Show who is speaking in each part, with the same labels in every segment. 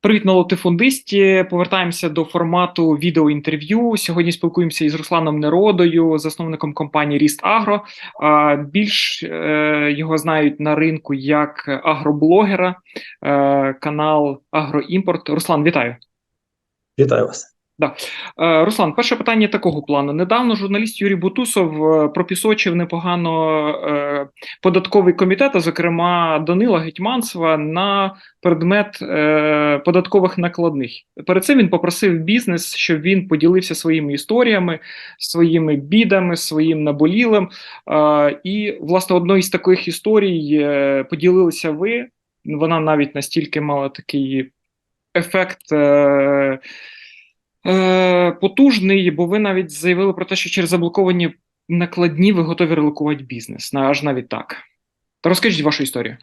Speaker 1: Привіт на латифундисті. Повертаємося до формату відеоінтерв'ю. Сьогодні спілкуємося із Русланом Неродою, засновником компанії Ріст Агро. Більш е, його знають на ринку як агроблогера, е, канал Агроімпорт. Руслан, вітаю.
Speaker 2: Вітаю вас.
Speaker 1: Е, Руслан, перше питання такого плану. Недавно журналіст Юрій Бутусов е, пропісочив непогано е, податковий комітет, а зокрема Данила Гетьманцева, на предмет податкових накладних. Перед цим він попросив бізнес, щоб він поділився своїми історіями, своїми бідами, своїм наболілим. І, власне, одною із таких історій поділилися ви. Вона навіть настільки мала такий ефект. Е, потужний, бо ви навіть заявили про те, що через заблоковані накладні ви готові релокувати бізнес. Аж навіть так. Та розкажіть вашу історію.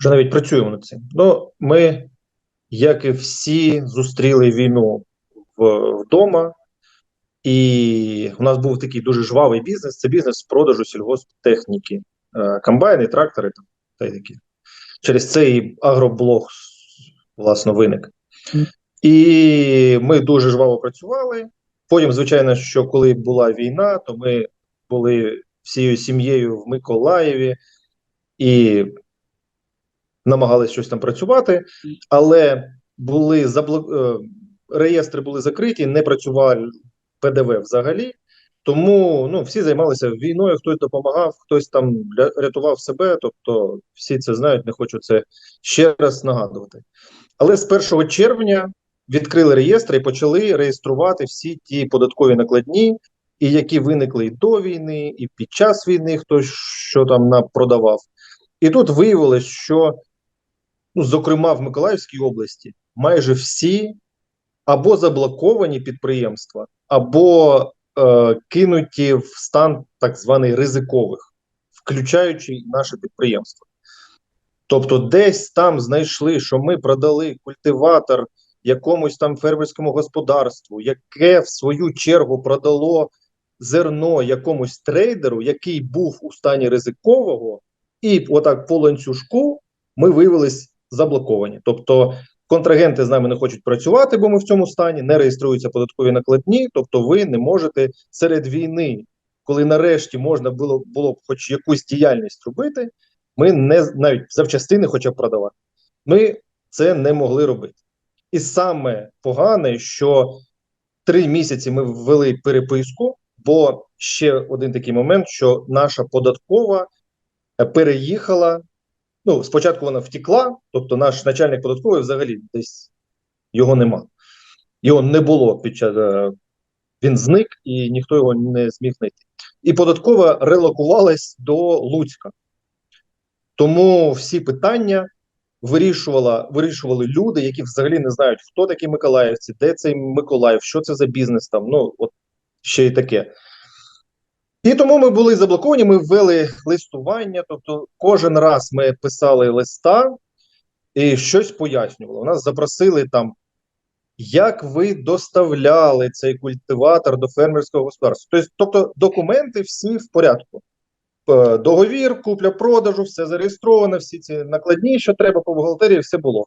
Speaker 2: Вже навіть працюємо над цим. Ну, ми, як і всі, зустріли війну в, вдома, і у нас був такий дуже жвавий бізнес. Це бізнес з продажу сільгосптехніки, е, комбайни, трактори там, та й такі. Через це і агроблог, власно, виник. І ми дуже жваво працювали. Потім, звичайно, що коли була війна, то ми були всією сім'єю в Миколаєві і намагалися щось там працювати, але були заблок... е, реєстри були закриті, не працював ПДВ взагалі. Тому ну, всі займалися війною, хтось допомагав, хтось там рятував себе. Тобто всі це знають, не хочу це ще раз нагадувати. Але з 1 червня відкрили реєстри і почали реєструвати всі ті податкові накладні, і які виникли і до війни, і під час війни, хто що там продавав. І тут виявилось, що, ну, зокрема, в Миколаївській області майже всі або заблоковані підприємства, або е, кинуті в стан так званий ризикових, включаючи наше підприємство. Тобто, десь там знайшли, що ми продали культиватор якомусь там фермерському господарству, яке в свою чергу продало зерно якомусь трейдеру, який був у стані ризикового, і отак по ланцюжку ми виявились заблоковані. Тобто контрагенти з нами не хочуть працювати, бо ми в цьому стані, не реєструються податкові накладні. Тобто, ви не можете серед війни, коли нарешті можна було було б хоч якусь діяльність робити, ми не навіть запчастини хоча б продавати. Ми це не могли робити. І саме погане, що три місяці ми ввели переписку, бо ще один такий момент, що наша податкова е, переїхала. Ну, спочатку вона втекла, тобто наш начальник податкової взагалі десь його нема. Його не було під час. е, Він зник і ніхто його не зміг знайти. І податкова релокувалась до Луцька. Тому всі питання вирішувала, вирішували люди, які взагалі не знають, хто такі миколаївці, де цей Миколаїв, що це за бізнес там. Ну, от ще й таке. І тому ми були заблоковані, ми ввели листування, тобто кожен раз ми писали листа і щось пояснювали. У нас запросили там, як ви доставляли цей культиватор до фермерського господарства. Тобто, тобто документи всі в порядку. Е, Договір, купля-продажу, все зареєстровано, всі ці накладні, що треба по бухгалтерії, все було.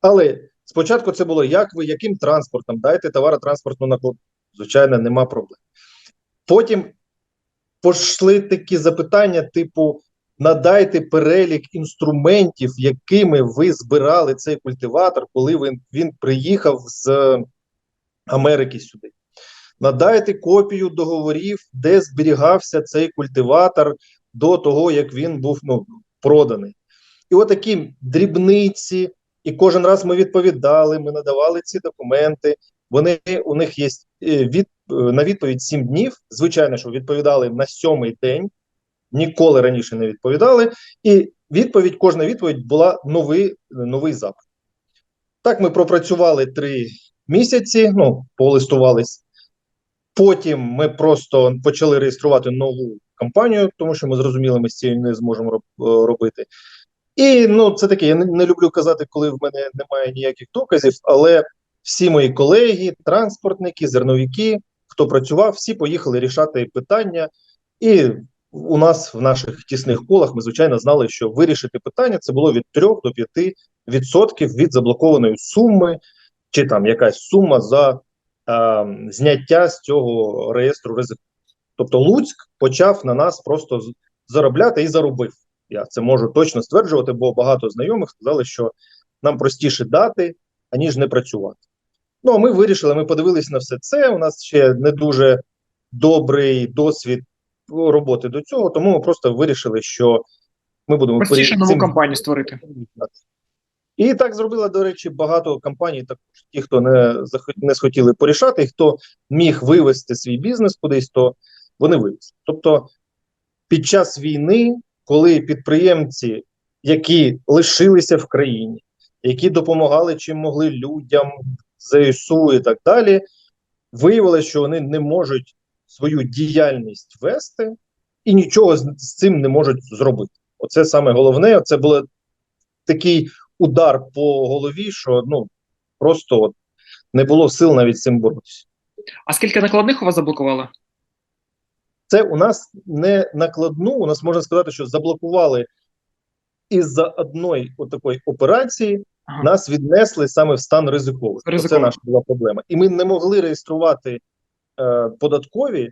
Speaker 2: Але спочатку це було, як ви, яким транспортом, дайте товаротранспортну накладну. Звичайно, нема проблем. Потім пішли такі запитання, типу: надайте перелік інструментів, якими ви збирали цей культиватор, коли він, він приїхав з Америки сюди. Надайте копію договорів, де зберігався цей культиватор до того, як він був ну, проданий. І отакі дрібниці, і кожен раз ми відповідали, ми надавали ці документи. Вони у них є е, від, е, на відповідь 7 днів. Звичайно, що відповідали на сьомий день, ніколи раніше не відповідали. І відповідь, кожна відповідь була новий, новий запит. Так ми пропрацювали три місяці, ну, полистувались. Потім ми просто почали реєструвати нову компанію, тому що ми зрозуміли, ми з цією не зможемо е, робити. І ну, це таке, я не, люблю казати, коли в мене немає ніяких доказів, але всі мої колеги, транспортники, зерновики, хто працював, всі поїхали рішати питання. І у нас в наших тісних колах ми звичайно знали, що вирішити питання це було від 3 до 5 відсотків від заблокованої суми, чи там якась сума за зняття з цього реєстру ризику. Тобто Луцьк почав на нас просто заробляти і заробив. Я це можу точно стверджувати, бо багато знайомих сказали, що нам простіше дати, аніж не працювати. Ну, а ми вирішили, ми подивилися на все це. У нас ще не дуже добрий досвід роботи до цього, тому ми просто вирішили, що ми будемо
Speaker 1: Простіше нову
Speaker 2: цим-
Speaker 1: компанію створити.
Speaker 2: І так зробило, до речі, багато компаній, також ті, хто не не схотіли порішати, і хто міг вивести свій бізнес кудись, то вони вивезли. Тобто, під час війни, коли підприємці, які лишилися в країні, які допомагали чим могли людям, ЗСУ і так далі, виявилося, що вони не можуть свою діяльність вести і нічого з цим не можуть зробити. Оце саме головне. Це було такий удар по голові, що ну просто от, не було сил навіть з цим боротися.
Speaker 1: А скільки накладних у вас заблокували?
Speaker 2: Це у нас не накладну. У нас можна сказати, що заблокували із-за одної отакої операції.
Speaker 1: Ага.
Speaker 2: Нас віднесли саме в стан ризикових. Це наша була проблема. І ми не могли реєструвати е, податкові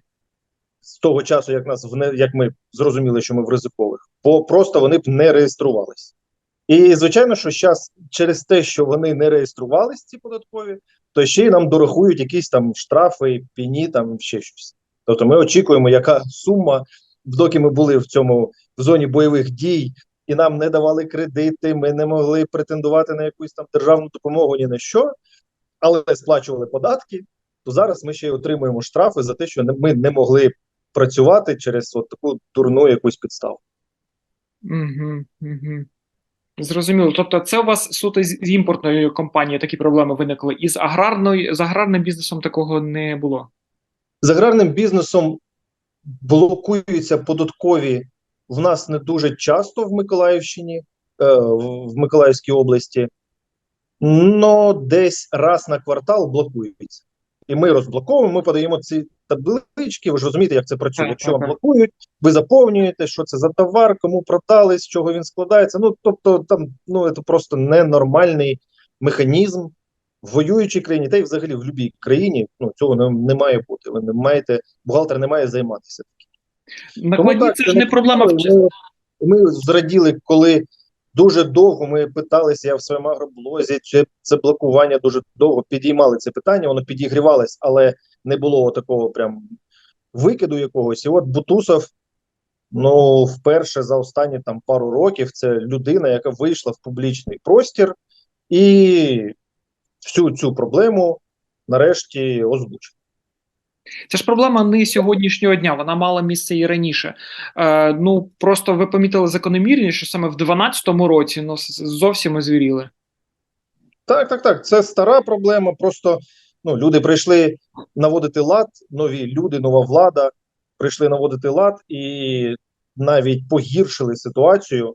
Speaker 2: з того часу, як нас вне, як ми зрозуміли, що ми в ризикових, бо просто вони б не реєструвалися. І звичайно, що зараз через те, що вони не реєструвалися, ці податкові, то ще й нам дорахують якісь там штрафи, піні, там ще щось. Тобто ми очікуємо, яка сума, доки ми були в цьому в зоні бойових дій, і нам не давали кредити, ми не могли претендувати на якусь там державну допомогу ні на що, але сплачували податки. То зараз ми ще й отримуємо штрафи за те, що ми не могли працювати через от таку дурну якусь підставу.
Speaker 1: Угу, угу. Зрозуміло. Тобто, це у вас суто з імпортної компанії такі проблеми виникли, і з аграрною з аграрним бізнесом такого не було.
Speaker 2: З аграрним бізнесом блокуються податкові в нас не дуже часто в Миколаївщині, е, в Миколаївській області, но десь раз на квартал блокуються. І ми розблоковуємо, ми подаємо ці таблички. Ви ж розумієте, як це працює.
Speaker 1: Так,
Speaker 2: Якщо вам блокують, ви заповнюєте, що це за товар, кому продали, з чого він складається. Ну тобто, там ну це просто ненормальний механізм в воюючій країні, та й взагалі в будь-якій країні. Ну цього не, не має бути. Ви не маєте, бухгалтер не має займатися.
Speaker 1: Накладні
Speaker 2: так,
Speaker 1: це
Speaker 2: це
Speaker 1: ж не проблема
Speaker 2: Ми, ми зраділи, коли дуже довго ми питалися, я в своєму агроблозі, чи це блокування дуже довго підіймали це питання, воно підігрівалось, але не було такого прям викиду якогось. І от Бутусов, ну, вперше за останні там пару років, це людина, яка вийшла в публічний простір і всю цю проблему нарешті озвучила.
Speaker 1: Це ж проблема не сьогоднішнього дня, вона мала місце і раніше. Е, ну просто ви помітили закономірність, що саме в 2012 році ну зовсім озвіріли.
Speaker 2: Так, так, так. Це стара проблема. Просто ну, люди прийшли наводити лад, нові люди, нова влада прийшли наводити лад і навіть погіршили ситуацію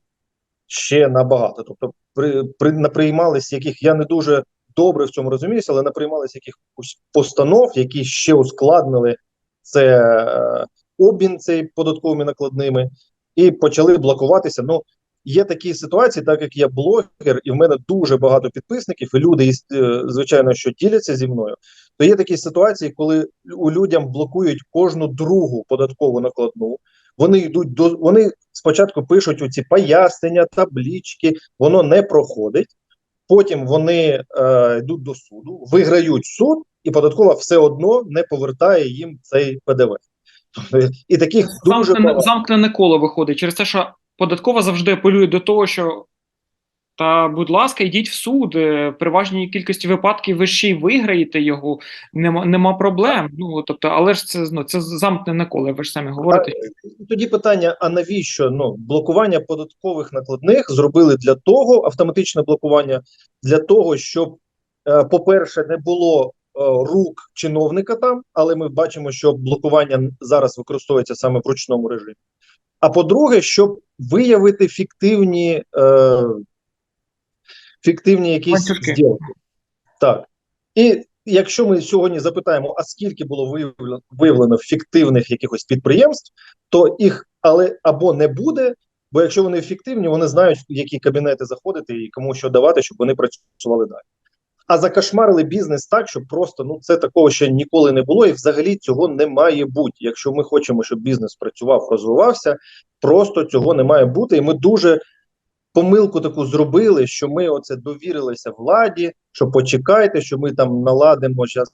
Speaker 2: ще набагато. Тобто, при, при наприймались яких я не дуже добре в цьому розуміюся, але наприймались якихось постанов, які ще ускладнили це е, обмін цей податковими накладними, і почали блокуватися. Ну, є такі ситуації, так як я блогер, і в мене дуже багато підписників, і люди, е, звичайно, що діляться зі мною. То є такі ситуації, коли у людям блокують кожну другу податкову накладну. Вони йдуть до вони спочатку пишуть оці пояснення, таблічки, воно не проходить. Потім вони е, йдуть до суду, виграють суд, і податкова все одно не повертає їм цей ПДВ. Тобто, І таких дуже
Speaker 1: Замкнене, коло виходить через те, що податкова завжди апелює до того, що та, будь ласка, йдіть в суд. е, В переважній кількості випадків ви ще й виграєте його, нема, нема проблем. Ну тобто, але ж це ну, це замкнене коло, ви ж самі говорите.
Speaker 2: А, Тоді питання: а навіщо ну блокування податкових накладних зробили для того, автоматичне блокування для того, щоб, е, по-перше, не було е, рук чиновника там, але ми бачимо, що блокування зараз використовується саме в ручному режимі. А по-друге, щоб виявити фіктивні, е, фіктивні якісь зділки. Так. І якщо ми сьогодні запитаємо, а скільки було виявлено, виявлено фіктивних якихось підприємств, то їх але або не буде. Бо якщо вони ефективні, вони знають, в які кабінети заходити і кому що давати, щоб вони працювали далі. А закошмарили бізнес так, що просто ну це такого ще ніколи не було, і взагалі цього не має бути. Якщо ми хочемо, щоб бізнес працював, розвивався, просто цього не має бути. І ми дуже помилку таку зробили, що ми оце довірилися владі, що почекайте, що ми там наладимо зараз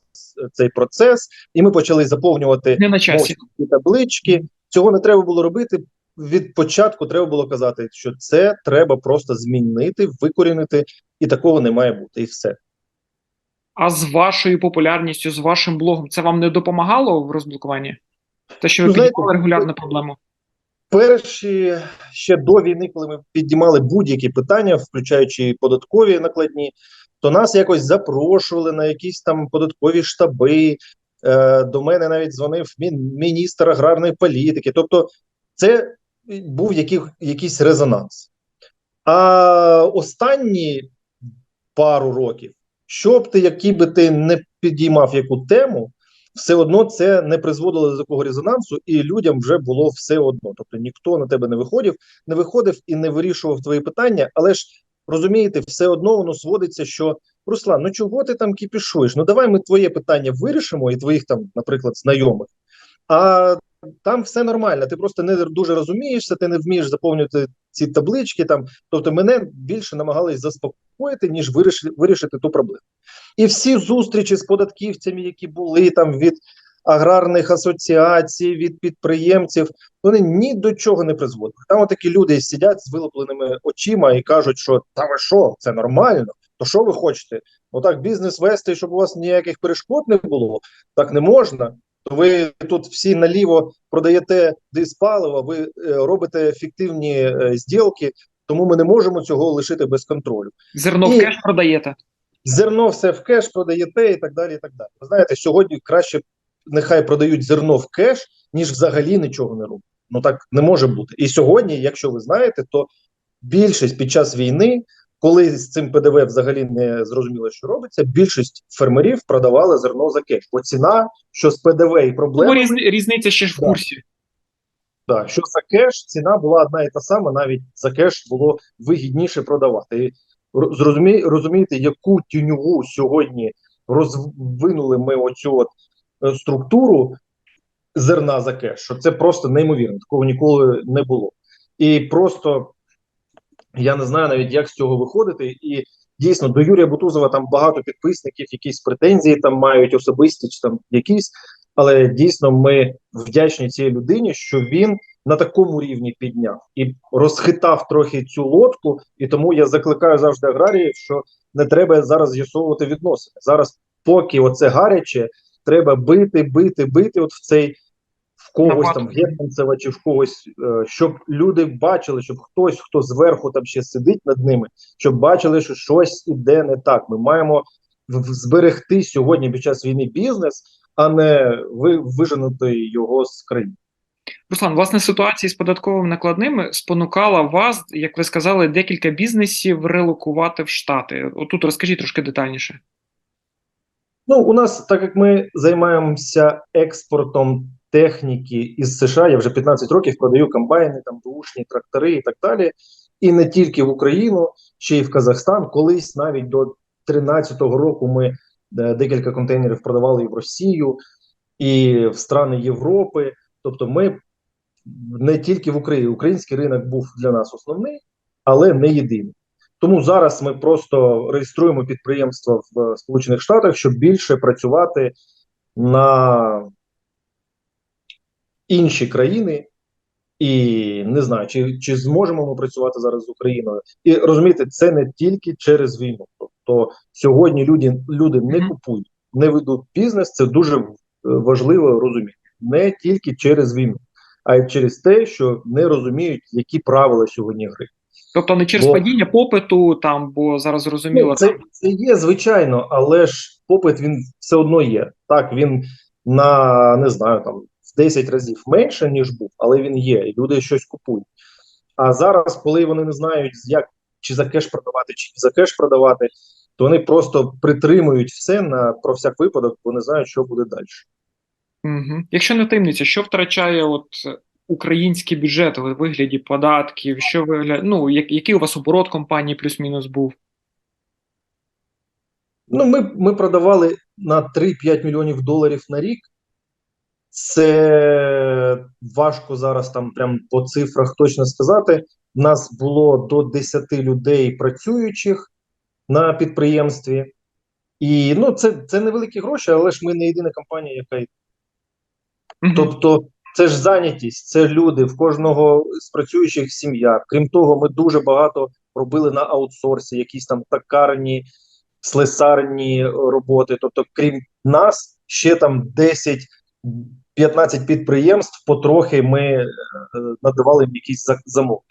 Speaker 2: цей процес, і ми почали заповнювати
Speaker 1: Не на часі.
Speaker 2: таблички. Цього не треба було робити. Від початку треба було казати, що це треба просто змінити, викорінити, і такого не має бути, і все.
Speaker 1: А з вашою популярністю, з вашим блогом, це вам не допомагало в розблокуванні? Те, що ви
Speaker 2: Ну, знаєте,
Speaker 1: піднімали регулярну проблему?
Speaker 2: Перші ще до війни, коли ми піднімали будь-які питання, включаючи податкові накладні, то нас якось запрошували на якісь там податкові штаби. Е, до мене навіть дзвонив міністр аграрної політики. Тобто, це був який, якийсь резонанс. А останні пару років, щоб ти, який би ти не підіймав яку тему, все одно це не призводило до такого резонансу, і людям вже було все одно. Тобто ніхто на тебе не виходив, не виходив і не вирішував твої питання. Але ж розумієте, все одно воно сводиться, що Руслан, ну чого ти там кіпішуєш? Ну давай ми твоє питання вирішимо, і твоїх там, наприклад, знайомих. А там все нормально. Ти просто не дуже розумієшся, ти не вмієш заповнювати ці таблички. Там, тобто, мене більше намагались заспокоїти, ніж вирішити, вирішити ту проблему. І всі зустрічі з податківцями, які були там від аграрних асоціацій, від підприємців, вони ні до чого не призводили. Там отакі люди сидять з вилупленими очима і кажуть, що та ви що, це нормально. То що ви хочете? Отак бізнес вести, щоб у вас ніяких перешкод не було, так не можна. То ви тут всі наліво продаєте диспаливо, ви е, робите фіктивні е, зділки, тому ми не можемо цього лишити без контролю.
Speaker 1: Зерно в кеш продаєте?
Speaker 2: Зерно все в кеш продаєте і так далі. і так далі. Ви знаєте, сьогодні краще нехай продають зерно в кеш, ніж взагалі нічого не роблять. Ну так не може бути. І сьогодні, якщо ви знаєте, то більшість під час війни, коли з цим ПДВ взагалі не зрозуміло, що робиться, більшість фермерів продавали зерно за кеш. Бо ціна, що з ПДВ і
Speaker 1: Бо
Speaker 2: проблеми,
Speaker 1: різ, різниця ще ж в курсі.
Speaker 2: Да, що за кеш ціна була одна і та сама, навіть за кеш було вигідніше продавати. І ро- зрозумі, розумієте, яку тіньову сьогодні розвинули ми оцю от е, структуру зерна за кеш, що це просто неймовірно, такого ніколи не було. І просто я не знаю навіть, як з цього виходити. І дійсно до Юрія Бутузова там багато підписників, якісь претензії там мають особисті чи там якісь. Але дійсно ми вдячні цій людині, що він на такому рівні підняв і розхитав трохи цю лодку. І тому я закликаю завжди аграріїв, що не треба зараз з'ясовувати відносини. Зараз, поки оце гаряче, треба бити, бити, бити. От в цей когось там. Гетманцева чи в когось, е, щоб люди бачили, щоб хтось, хто зверху там ще сидить над ними, щоб бачили, що щось іде не так. Ми маємо зберегти сьогодні під час війни бізнес, а не ви виженути його з країни.
Speaker 1: Руслан, власне, ситуація з податковими накладними спонукала вас, як ви сказали, декілька бізнесів релокувати в Штати. Отут розкажіть трошки детальніше.
Speaker 2: Ну, у нас, так як ми займаємося експортом техніки із США, я вже 15 років продаю комбайни, там бушні трактори і так далі. І не тільки в Україну, ще й в Казахстан. Колись навіть до 13-го року ми е, декілька контейнерів продавали і в Росію, і в страни Європи. Тобто, ми не тільки в Україні. Український ринок був для нас основний, але не єдиний. Тому зараз ми просто реєструємо підприємства в Сполучених Штатах, щоб більше працювати на інші країни. І не знаю, чи, чи зможемо ми працювати зараз з Україною. І розумієте, це не тільки через війну. Тобто сьогодні люди, люди не купують, не ведуть бізнес. Це дуже е, важливо розуміти. Не тільки через війну, а й через те, що не розуміють, які правила сьогодні гри.
Speaker 1: Тобто не через
Speaker 2: Бо-
Speaker 1: падіння попиту, там, бо зараз зрозуміло,
Speaker 2: Ну, це, це є, звичайно, але ж попит він все одно є. Так, він на не знаю, там в 10 разів менше, ніж був, але він є, і люди щось купують. А зараз, коли вони не знають, як чи за кеш продавати, чи за кеш продавати, то вони просто притримують все на про всяк випадок, бо не знають, що буде далі.
Speaker 1: Угу. Якщо не таємниця, що втрачає от український бюджет у вигляді податків? Що вигля... ну, як, який у вас оборот компанії плюс-мінус був?
Speaker 2: Ну, ми, ми продавали на 3-5 мільйонів доларів на рік. Це важко зараз там прям по цифрах точно сказати. У нас було до 10 людей працюючих на підприємстві. І ну, це, це невеликі гроші, але ж ми не єдина компанія, яка. Тобто, це ж зайнятість, це люди, в кожного з працюючих сім'я. Крім того, ми дуже багато робили на аутсорсі, якісь там токарні, слесарні роботи. Тобто, крім нас, ще там 10-15 підприємств потрохи ми е, надавали їм якісь замовлення.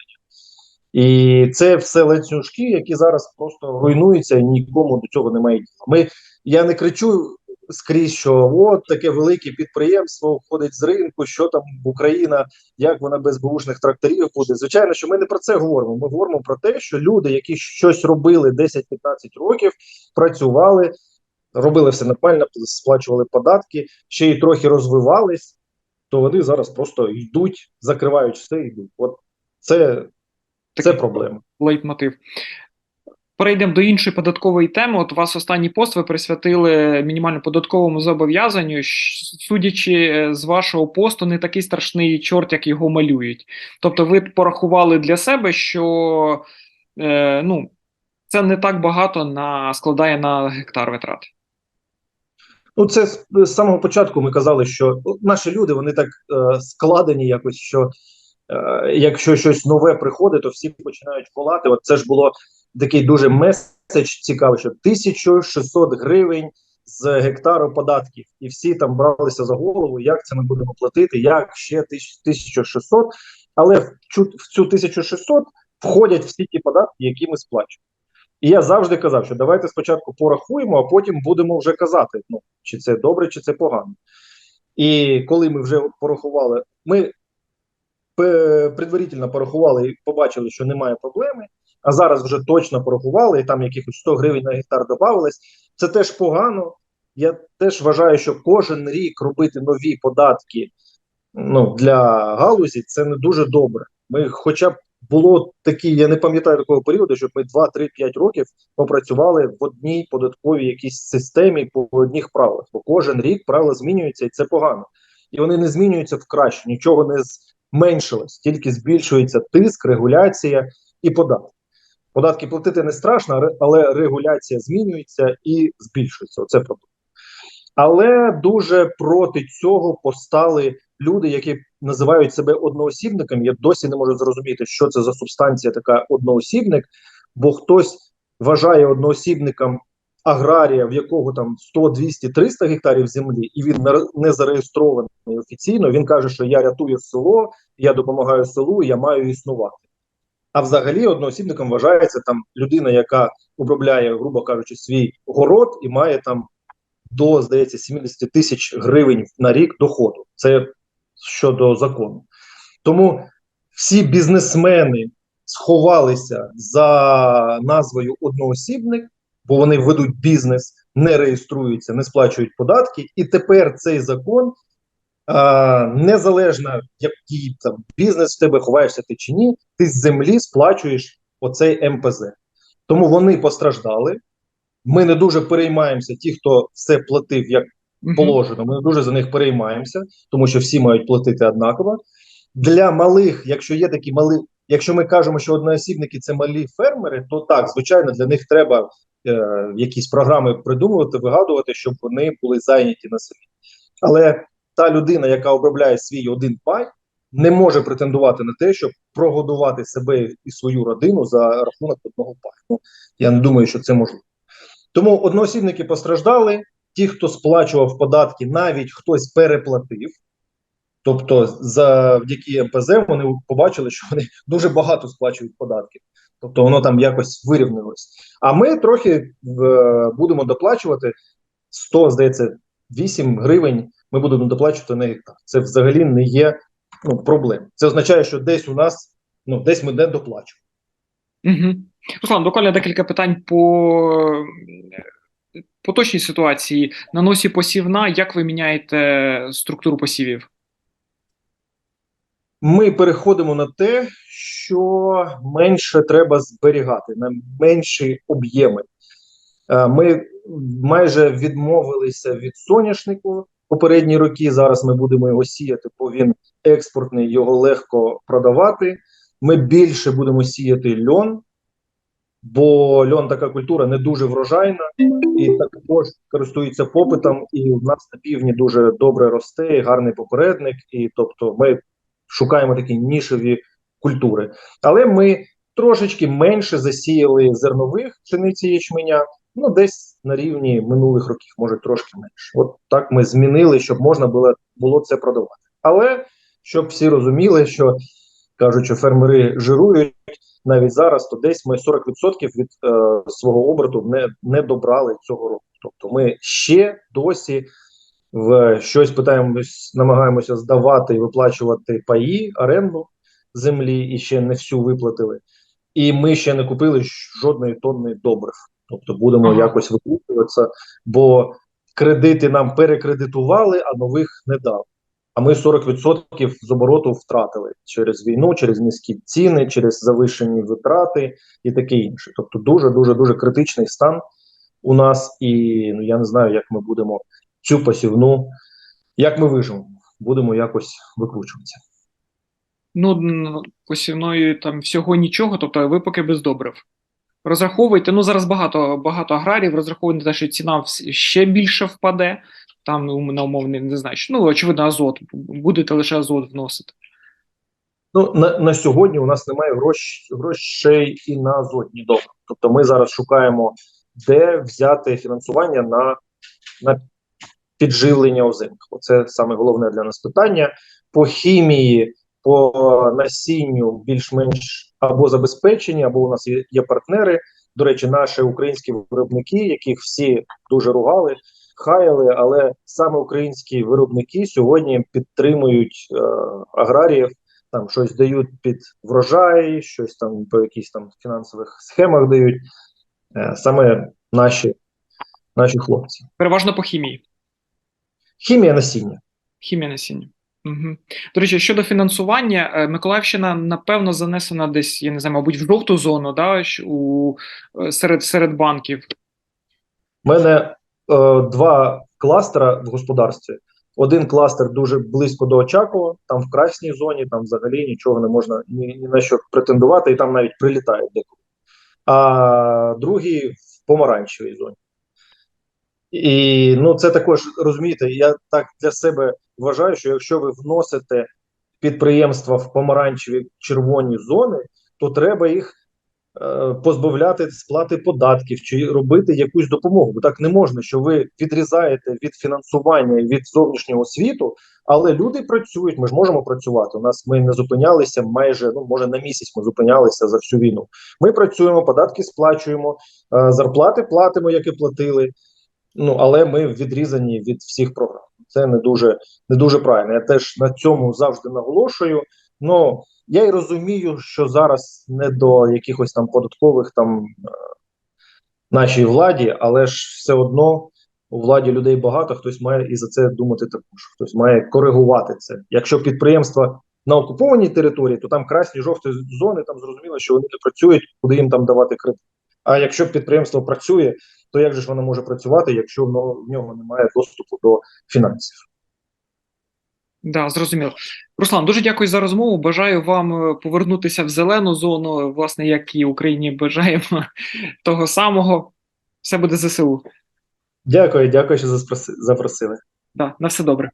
Speaker 2: І це все ланцюжки, які зараз просто руйнуються, і нікому до цього немає діла. Ми, я не кричу скрізь, що от таке велике підприємство входить з ринку, що там Україна, як вона без бушних тракторів буде. Звичайно, що ми не про це говоримо. Ми говоримо про те, що люди, які щось робили 10-15 років, працювали, робили все нормально, сплачували податки, ще й трохи розвивались, то вони зараз просто йдуть, закривають все і йдуть. От це, це проблема.
Speaker 1: лейтмотив. Перейдемо до іншої податкової теми. От у вас останній пост ви присвятили мінімально податковому зобов'язанню. Судячи е, з вашого посту, не такий страшний чорт, як його малюють. Тобто, ви порахували для себе, що е, ну, це не так багато на складає на гектар витрат.
Speaker 2: Ну, це з, самого початку ми казали, що ну, наші люди вони так е, складені якось, що е, якщо щось нове приходить, то всі починають волати. От це ж було такий дуже меседж цікавий, що 1600 гривень з гектару податків, і всі там бралися за голову, як це ми будемо платити, як ще 1600. Але в цю, в цю 1600 входять всі ті податки, які ми сплачуємо. І я завжди казав, що давайте спочатку порахуємо, а потім будемо вже казати, ну, чи це добре, чи це погано. І коли ми вже порахували, ми предварительно порахували і побачили, що немає проблеми, а зараз вже точно порахували, і там якихось 100 гривень на гектар додавалось. Це теж погано. Я теж вважаю, що кожен рік робити нові податки ну, для галузі це не дуже добре. Ми хоча б було такі, я не пам'ятаю такого періоду, щоб ми 2, 3, 5 років попрацювали в одній податковій якійсь системі по одних правилах. Бо кожен рік правила змінюються, і це погано. І вони не змінюються в краще, нічого не зменшилось, тільки збільшується тиск, регуляція і податки. Податки платити не страшно, але регуляція змінюється і збільшується. Оце проблема. Але дуже проти цього постали люди, які називають себе одноосібниками. Я досі не можу зрозуміти, що це за субстанція така одноосібник, бо хтось вважає одноосібником аграрія, в якого там 100, 200, 300 гектарів землі, і він не зареєстрований офіційно. Він каже, що я рятую село, я допомагаю селу, я маю існувати. А взагалі одноосібником вважається там людина, яка обробляє, грубо кажучи, свій город і має там до, здається, 70 тисяч гривень на рік доходу. Це щодо закону. Тому всі бізнесмени сховалися за назвою одноосібник, бо вони ведуть бізнес, не реєструються, не сплачують податки. І тепер цей закон, а, незалежно який там бізнес в тебе ховаєшся ти чи ні, ти з землі сплачуєш оцей МПЗ. Тому вони постраждали. Ми не дуже переймаємося, ті, хто все платив як положено. Ми дуже за них переймаємося, тому що всі мають платити однаково. Для малих, якщо є такі малі, якщо ми кажемо, що одноосібники це малі фермери, то так, звичайно, для них треба е, якісь програми придумувати, вигадувати, щоб вони були зайняті на селі. Але та людина, яка обробляє свій один пай, не може претендувати на те, щоб прогодувати себе і свою родину за рахунок одного паю. Ну, я не думаю, що це можливо. Тому одноосібники постраждали. Ті, хто сплачував податки, навіть хтось переплатив. Тобто, завдяки МПЗ вони побачили, що вони дуже багато сплачують податків. Тобто воно там якось вирівнялось. А ми трохи е, будемо доплачувати 100, здається, 8 гривень. Ми будемо доплачувати на гектар. Це взагалі не є ну, проблем. Це означає, що десь у нас ну десь ми не доплачуємо.
Speaker 1: Угу. Руслан, буквально декілька питань по поточній ситуації. На носі посівна, як ви міняєте структуру посівів?
Speaker 2: ми переходимо на те, що менше треба зберігати, на менші об'єми. Е, Ми майже відмовилися від соняшнику попередні роки. Зараз ми будемо його сіяти, бо він експортний, його легко продавати. Ми більше будемо сіяти льон, бо льон така культура не дуже врожайна і також користується попитом. І в нас на півдні дуже добре росте, і гарний попередник. І тобто ми шукаємо такі нішеві культури. Але ми трошечки менше засіяли зернових пшениці ячменя. Ну, десь на рівні минулих років, може трошки менше. От так ми змінили, щоб можна було, було це продавати. Але щоб всі розуміли, що кажуть, що фермери жирують навіть зараз, то десь ми 40% від е, свого оберту не, не добрали цього року. Тобто ми ще досі в щось питаємось, намагаємося здавати і виплачувати паї, оренду землі, і ще не всю виплатили. І ми ще не купили жодної тонни добрив. Тобто будемо
Speaker 1: Ага.
Speaker 2: якось викручуватися, бо кредити нам перекредитували, а нових не дали. А ми 40% з обороту втратили через війну, через низькі ціни, через завищені витрати і таке інше. Тобто, дуже дуже дуже критичний стан у нас, і ну я не знаю, як ми будемо цю посівну, як ми виживемо. Будемо якось викручуватися.
Speaker 1: Ну, посівною там всього нічого, тобто ви поки без добрив. Розраховуйте, ну зараз багато, багато аграрів розраховують на те, що ціна ще більше впаде. Там ну, на умовний, не знаю, ну, очевидно, азот. Будете лише азот вносити.
Speaker 2: Ну на, на сьогодні у нас немає грош, грошей і на азотні добрива. Тобто ми зараз шукаємо, де взяти фінансування на, на підживлення озимих. Оце саме головне для нас питання. По хімії, по насінню більш-менш або забезпечені, або у нас є, є партнери. До речі, наші українські виробники, яких всі дуже ругали, хаяли, але саме українські виробники сьогодні підтримують е, аграріїв, там щось дають під врожай, щось там по якихось там фінансових схемах дають. Е, саме наші, наші хлопці.
Speaker 1: Переважно по хімії.
Speaker 2: Хімія насіння.
Speaker 1: Хімія насіння. Угу. До речі, щодо фінансування, е, Миколаївщина, напевно, занесена десь, я не знаю, мабуть, в жовту зону, да, у, е, серед, серед банків.
Speaker 2: У мене е, два кластера в господарстві. Один кластер дуже близько до Очакова, там в красній зоні, там взагалі нічого не можна ні, ні на що претендувати, і там навіть прилітають деколи. А другий в помаранчевій зоні. І ну, це також розумієте, я так для себе вважаю, що якщо ви вносите підприємства в помаранчеві червоні зони, то треба їх е, позбавляти сплати податків чи робити якусь допомогу. Бо так не можна, що ви відрізаєте від фінансування від зовнішнього світу, але люди працюють. Ми ж можемо працювати. У нас ми не зупинялися майже ну може на місяць. Ми зупинялися за всю війну. Ми працюємо, податки сплачуємо, е, зарплати платимо, як і платили. Ну але ми відрізані від всіх програм. Це не дуже не дуже правильно. Я теж на цьому завжди наголошую. Ну я й розумію, що зараз не до якихось там податкових там е, нашій владі, але ж все одно у владі людей багато. Хтось має і за це думати також. Хтось має коригувати це. Якщо підприємства на окупованій території, то там красні жовті зони, там зрозуміло, що вони не працюють, куди їм там давати кредит. А якщо підприємство працює, то як же ж воно може працювати, якщо воно в нього немає доступу до фінансів?
Speaker 1: Да, зрозуміло. Руслан, дуже дякую за розмову. Бажаю вам е, повернутися в зелену зону, власне, як і Україні бажаємо того самого. Все буде ЗСУ.
Speaker 2: Дякую, дякую, що запросили.
Speaker 1: Да, на все добре.